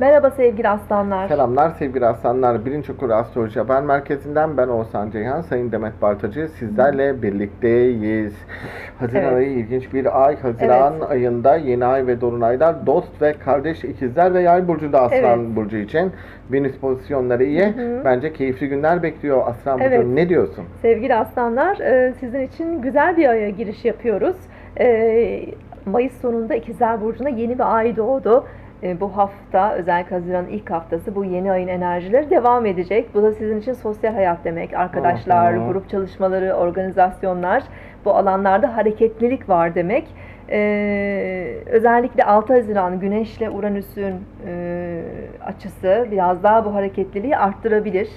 Merhaba sevgili aslanlar. Selamlar sevgili aslanlar. Birinci Okur Astroloji Haber Merkezi'nden ben Oğuzhan Ceyhan, Sayın Demet Bartacı sizlerle birlikteyiz. Haziran Evet. ayı ilginç bir ay. Haziran ayında yeni ay ve dolunaylar dost ve kardeş ikizler ve yay burcunda Aslan Evet. burcu için. Venüs pozisyonları iyi. hı. Bence keyifli günler bekliyor Aslan burcu. Evet. Ne diyorsun? Sevgili aslanlar e, sizin için güzel bir aya giriş yapıyoruz. E, Mayıs sonunda İkizler Burcu'na yeni bir ay doğdu. E, Bu hafta özellikle Haziran'ın ilk haftası bu yeni ayın enerjileri devam edecek. Bu da sizin için sosyal hayat demek. Arkadaşlar, hı. grup çalışmaları, organizasyonlar bu alanlarda hareketlilik var demek. E, özellikle 6 Haziran Güneş'le Uranüs'ün e, açısı biraz daha bu hareketliliği arttırabilir.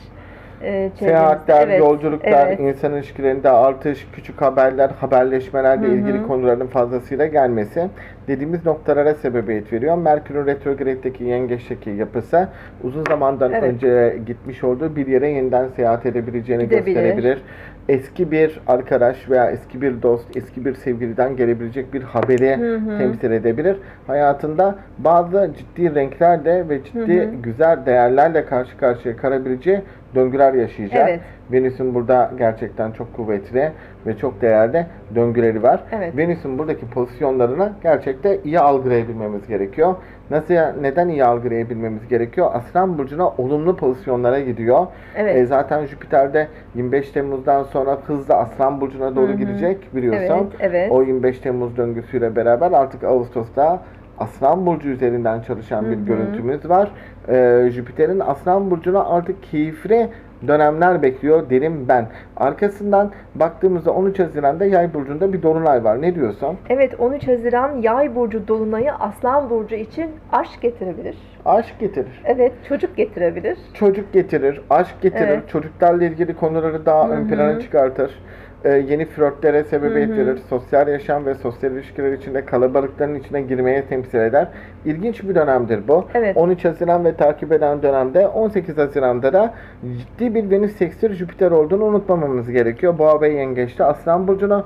E. Seyahatler, Evet, yolculuklar, evet. insan ilişkilerinde artış, küçük haberler, haberleşmelerle ilgili konuların fazlasıyla gelmesi dediğimiz noktalara sebebiyet veriyor. Merkür'ün retrograddeki yengeçteki yapısı uzun zamandan Evet. önce gitmiş olduğu bir yere yeniden seyahat edebileceğini Gidebilir. gösterebilir. Eski bir arkadaş veya eski bir dost, eski bir sevgiliden gelebilecek bir haberi Hı hı. temsil edebilir. Hayatında bazı ciddi renklerle ve ciddi Hı hı. güzel değerlerle karşı karşıya kalabileceği döngüler yaşayacak. Evet. Venüs'ün burada gerçekten çok kuvvetli ve çok değerli döngüleri var. Evet. Venüs'ün buradaki pozisyonlarını gerçekten iyi algılayabilmemiz gerekiyor. Nasıl neden iyi algılayabilmemiz gerekiyor? Aslan burcuna olumlu pozisyonlara gidiyor. Evet. E, zaten Jüpiter'de 25 Temmuz'dan sonra hızla Aslan burcuna doğru Hı hı. gidecek biliyorsun. Evet, evet. O 25 Temmuz döngüsüyle beraber artık Ağustos'ta Aslan Burcu üzerinden çalışan Hı bir görüntümüz var. Ee, Jüpiter'in Aslan Burcu'na artık keyifli dönemler bekliyor derim ben. Arkasından baktığımızda 13 Haziran'da Yay Burcu'nda bir dolunay var. Ne diyorsun? Evet 13 Haziran Yay burcu dolunayı Aslan burcu için aşk getirebilir. Aşk getirir. Evet çocuk getirebilir. Çocuk getirir, aşk getirir, Evet. çocuklarla ilgili konuları daha Hı ön plana çıkartır. Ee, yeni flörtlere sebebiyet verir, sosyal yaşam ve sosyal ilişkiler içinde kalabalıkların içine girmeye temsil eder. İlginç bir dönemdir bu. Evet. 13 Haziran ve takip eden dönemde 18 Haziran'da da ciddi bir Venüs sekstil Jüpiter olduğunu unutmamamız gerekiyor. Boğa ve Yengeç'te Aslan Burcu'nu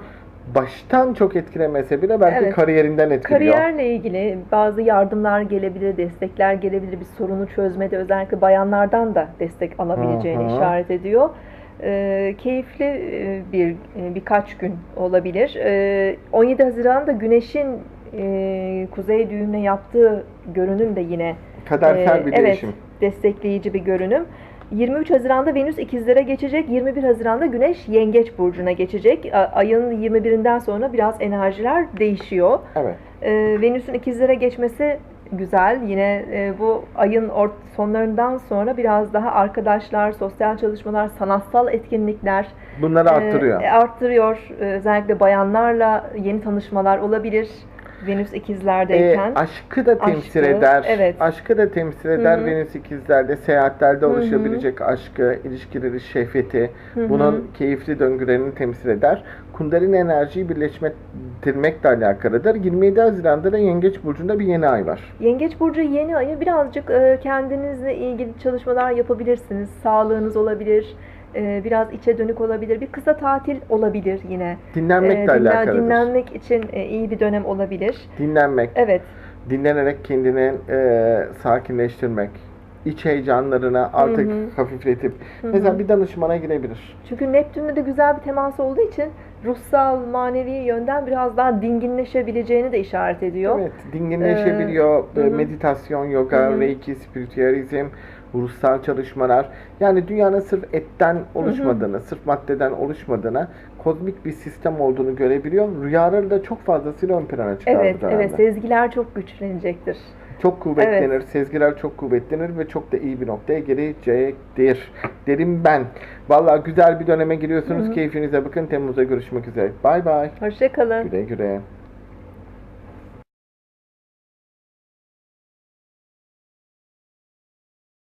baştan çok etkilemese bile belki Evet. kariyerinden etkiliyor. Kariyerle ilgili bazı yardımlar gelebilir, destekler gelebilir. Bir sorunu çözmede özellikle bayanlardan da destek alabileceğini Hı hı. işaret ediyor. Ee, keyifli e, bir e, birkaç gün olabilir. Ee, 17 Haziran'da Güneş'in e, kuzey düğümüne yaptığı görünüm de yine Kadersel Ee, bir evet, değişim. destekleyici bir görünüm. 23 Haziran'da Venüs ikizlere geçecek. 21 Haziran'da Güneş Yengeç burcuna geçecek. Ayın 21'inden sonra biraz enerjiler değişiyor. Evet. Ee, Venüs'ün ikizlere geçmesi güzel. Yine e, bu ayın ort sonlarından sonra biraz daha arkadaşlar, sosyal çalışmalar, sanatsal etkinlikler Bunları arttırıyor. e, arttırıyor. Özellikle bayanlarla yeni tanışmalar olabilir. Venüs E, ikizlerdeyken. aşkı da temsil Aşkı, eder. evet. Aşkı da temsil eder. Hı hı. Venüs ikizlerde, seyahatlerde oluşabilecek aşkı, ilişkileri, şehveti, Hı hı. bunun keyifli döngülerini temsil eder. Kundalini enerjiyi birleştirmekle alakalıdır. 27 Haziran'da da Yengeç Burcu'nda bir yeni ay var. Yengeç burcu yeni ayı birazcık e, kendinizle ilgili çalışmalar yapabilirsiniz. Sağlığınız olabilir, e, biraz içe dönük olabilir, bir kısa tatil olabilir yine. Dinlenmekle E, dinlen- alakalıdır. dinlenmek için e, iyi bir dönem olabilir. Dinlenmek, Evet, dinlenerek kendini e, sakinleştirmek, iç heyecanlarını artık hı. hafifletip Hı hı. mesela bir danışmana girebilir. çünkü Neptün'le de güzel bir temas olduğu için ruhsal, manevi yönden biraz daha dinginleşebileceğini de işaret ediyor. Evet, dinginleşebiliyor. Ee. Meditasyon, yoga, Hı hı. reiki, spiritüalizm, ruhsal çalışmalar. Yani dünyanın sırf etten oluşmadığını, sırf maddeden oluşmadığını, kozmik bir sistem olduğunu görebiliyor. Rüyaları da çok fazlasıyla ön plana çıkar Evet, evet, sezgiler çok güçlenecektir. Çok kuvvetlenir, sezgiler çok kuvvetlenir ve çok da iyi bir noktaya gelecektir. Derim ben. Vallahi güzel bir döneme giriyorsunuz. Hı hı. Keyfinize bakın. Temmuz'da görüşmek üzere. Bay bay. Hoşçakalın. Güle güle.